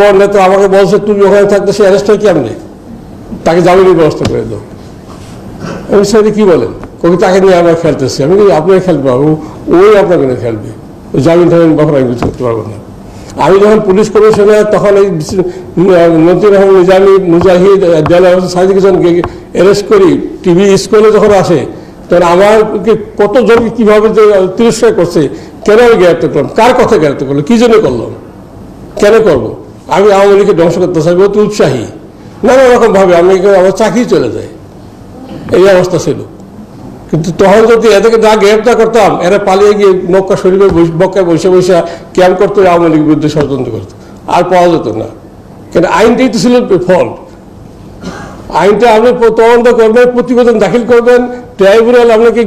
বড় নেতা আমাকে বলছে, তুমি ওখানে থাকতে সে অ্যারেস্ট হয় কেমনে? তাকে জামিনের ব্যবস্থা করে দাও। আমি স্যার কি বলেন? কবি তাকে নিয়ে আমরা খেলতেছি। আমি আপনাকে খেলতে পারব ওই আপনাকে নিয়ে খেলবে। ওই জামিন টামিন ব্যাপারে আমি কিছু করতে পারব না। আমি যখন পুলিশ কমিশনার তখন এই নতুন রহমান নিজামি মুজাহিদ দেলা সাইদিকজনকে অ্যারেস্ট করি। টিভি স্কুলে যখন আসে, তখন আমাকে কত জনকে কীভাবে তিরস্কার করছে, কেন আমি গ্রেপ্তার করলাম? কার কথা গ্রেপ্তার করল কী জন্য করলাম? কেন করব? আমি আওয়ামী লীগকে ধ্বংস করতে চাই অতি উৎসাহী। নানা রকম ভাবে আমি আমার চাকরি চলে যায়। এই অবস্থা ছিল। কিন্তু তখন যদি এদেরকে যা গ্রেপ্তার করতাম, এরা পালিয়ে গিয়ে মক্কা শরীফে বক্কায় বসে বসে ক্যাম্প করতো, আওয়ামী লীগের বিরুদ্ধে ষড়যন্ত্র করতো। আর পাওয়া যেত না। কেন আইনটাই তো ছিল ফল্ট আইনটা আপনি তদন্ত করবেন, প্রতিবেদন দাখিল করবেন ট্রাইব্যুনাল আপনাকে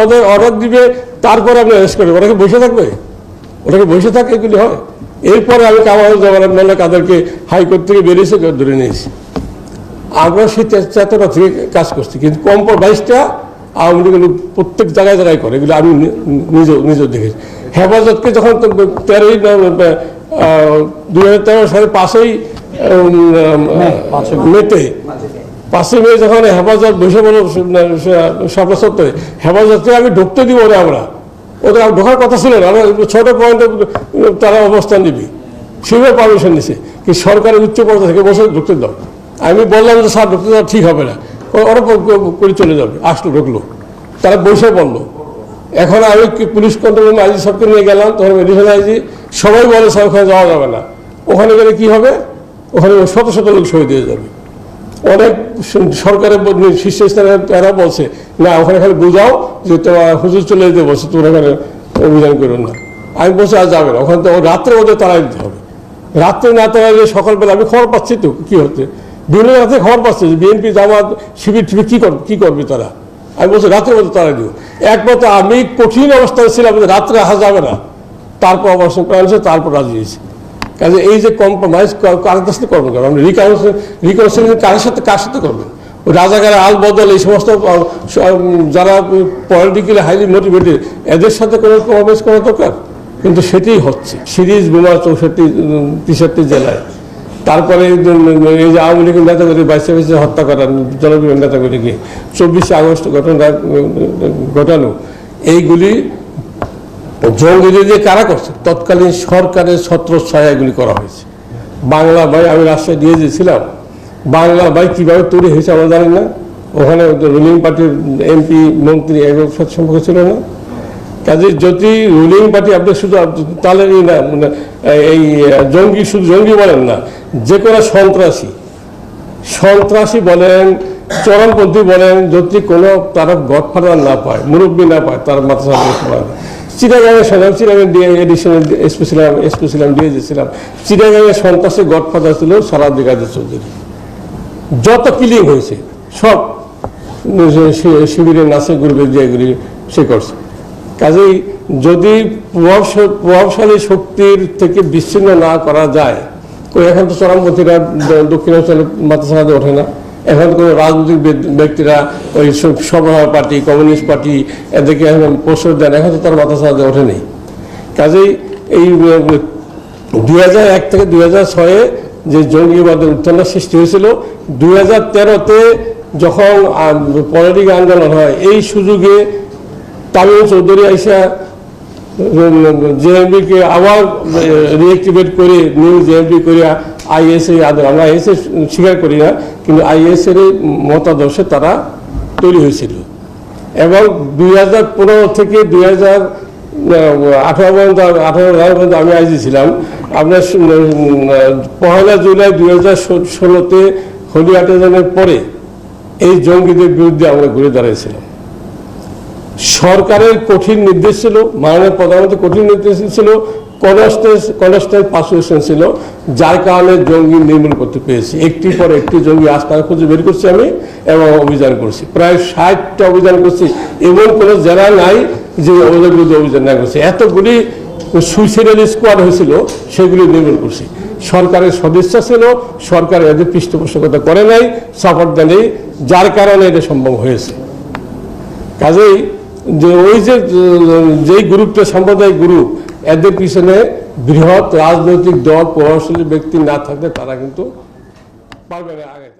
অর্ডার অর্ডার দিবে, তারপর আপনি অ্যারেস্ট করবেন। ওটাকে বসে থাকবে? ওটাকে বসে থাকে এগুলি হয়? এরপরে আমি কামাল মোল্লা কাদেরকে হাইকোর্ট থেকে বেরিয়েছে ধরে নিয়েছি। আমরা সেই চেতনা থেকে কাজ করছি কিন্তু কম্প্রোমাইজটা আওয়ামী লীগ প্রত্যেক জায়গায় জায়গায় করে এগুলো আমি নিজে নিজে দেখেছি। হেফাজতকে যখন তেরোই দুই হাজার তেরো সালে পাঁচই মেতে পাঁচই মে যখন হেফাজত বসে বলো হেফাজতকে আমি ঢুকতে দিব না আমরা। ওদের ঢোকার কথা ছিল না। আমরা ছোট পয়েন্টে তারা অবস্থান নিবি। সেভাবে পারমিশন নিছে। কি সরকারের উচ্চ পর্যায়ে থেকে বসে ঢুকতে দাও। আমি বললাম যে, স্যার, ঢুকতে দাও, ঠিক হবে না। ওরা করে চলে যাবে। আসলো, ঢুকলো। তারা বসে পড়ল এখন আমি পুলিশ কন্ট্রোল আইজি সবকে নিয়ে গেলাম তখন মেডিসিন আইজি। সবাই বলে, স্যার, ওখানে যাওয়া যাবে না। ওখানে গেলে কি হবে? ওখানে শত শত লোক শহীদ হয়ে যাবে। অনেক সরকারের ব- শীর্ষস্থানে তারা বলছে, না, ওখানে খালি বুঝাও যে তোমার হুজুর চলে যেতে বলছে, তোমরা ওখানে অভিযান করো না। আমি বলছি, আর যাবে না, ওখানে তো রাত্রে ওদের তাড়াই দিতে হবে। রাত্রে না তাড়াইলে সকালবেলা আমি খবর পাচ্ছি তো, কি হচ্ছে? বিভিন্ন রাতে খবর পাচ্ছে যে বিএনপি জামাত শিবির টিবির কী করবে কী করবে তারা? আমি বলছি রাত্রে মধ্যে তাড়াই দিব। একমাত্র আমি কঠিন অবস্থায় ছিলাম রাত্রে আসা যাবে না। তারপর অবশ্য করা হয়েছে, তারপর রাজি হয়েছে। কাজে এই যে কম্প্রোমাইজ কার কাছ থেকে করবেন আপনি রিকাউন্সিল রিকাউন্সিলিং কার সাথে কার সাথে করবেন? রাজাকার আল বদল, এই সমস্ত যারা পলিটিক্যালি হাইলি মোটিভেটেড এদের সাথে কোনো কম্প্রোমাইজ করা দরকার? কিন্তু সেটাই হচ্ছে। সিরিজ বোমা চৌষট্টি তেষট্টি জেলায়। তারপরে এই যে- এই যে আওয়ামী লীগের নেতাগুলি বাইশে বাইশে হত্যা করা, জনপ্রিয় নেতাগুলিকে। চব্বিশে আগস্ট ঘটনা ঘটানো। এইগুলি জঙ্গিদের কারা করছে? তৎকালীন সরকারের ছত্র ছায়াগুলি করা হয়েছে। বাংলা ভাই, আমি রাজশাহী দিয়ে দিয়েছিলাম বাংলা ভাই কীভাবে তৈরি হয়েছে আমরা জানি না। ওখানে রুলিং পার্টির এমপি মন্ত্রী এগুলো সম্পর্ক ছিল না। কাজে যদি রুলিং পার্টি আপনি শুধু তাহলে না মানে এই, জঙ্গি শুধু জঙ্গি বলেন না, যে কোনো সন্ত্রাসী। সন্ত্রাসী বলেন, চরমপন্থী বলেন, যদি কোনো তারা গডফাদার না পায়, মুরব্বী না পায়, তার মাথা করতে না। চিটাগাঙের সাধারণ চিটাগাং এডিশনাল স্পেশাল স্পেশাল দিয়ে দিয়েছিলাম। চিটাগাঙের সন্ত্রাসী গডফাদার ছিল সারা দিগাদের চৌধুরী। যত কিলিং হয়েছে, সব শিবিরের নাচে গ্রুপে যে এগুলি সে করছে। কাজেই যদি প্রভাবশ- প্রভাবশালী শক্তির থেকে বিচ্ছিন্ন না করা যায় এখন তো চরমপন্থীরা দক্ষিণাঞ্চলে মাথাছাড়াতে ওঠে না। এখন কোনো রাজনৈতিক ব্যক্তিরা ওই সব- পার্টি, কমিউনিস্ট পার্টি এদেরকে এখন প্রশ্রয় দেন, এখন তো তার মাথাছাড়াতে ওঠে নেই। কাজেই এই দুই এক থেকে দুই হাজার ছয়ে যে জঙ্গিবাদের উত্থানের সৃষ্টি হয়েছিল, দুই হাজার তেরোতে যখন পলিটিক আন্দোলন হয়, এই সুযোগে তামিল চৌধুরী আইসা জেএমবিকে আবার রিঅ্যাক্টিভেট করে নিউ জেএমবি করে আইএসএ আদর আমরা আইএসএ স্বীকার করি না, কিন্তু আইএসএর মতাদর্শে তারা তৈরি হয়েছিল। এবং দুই হাজার পনেরো থেকে দুই হাজার আঠারো পর্যন্ত আঠারো পর্যন্ত আমি আইজি ছিলাম। আপনার পহেলা জুলাই দুই হাজার ষোলোতে হোলি আটেজনের পরে এই জঙ্গিদের বিরুদ্ধে আমরা ঘুরে দাঁড়িয়েছিলাম সরকারের কঠিন নির্দেশ ছিল, মাননীয় প্রধানমন্ত্রী কঠিন নির্দেশ ছিল কনস্টেন্স কনস্টেন্স পারসুয়েশন ছিল, যার কারণে জঙ্গি নির্মূল করতে পেরেছি। একটির পর একটি জঙ্গি আস্তানা খুঁজে বের করছি আমি এবং অভিযান করছি। প্রায় ষাটটা অভিযান করছি, এমন কোনো জেলা নাই যে ওদের বিরুদ্ধে অভিযান না করছে। এতগুলি সুইসাইডাল স্কোয়াড হয়েছিল, সেগুলি নির্মূল করছি। সরকারের সদিচ্ছা ছিল, সরকার এদের পৃষ্ঠপোষকতা করে নাই সাপোর্ট দেয়নি, যার কারণে এটা সম্ভব হয়েছে। কাজেই যে ওই যে, যেই গ্রুপটা সাম্প্রদায়িক গ্রুপ, এদের পিছনে বৃহৎ রাজনৈতিক দল, প্রভাবশালী ব্যক্তি না থাকলে তারা কিন্তু পারবে না আগে আগে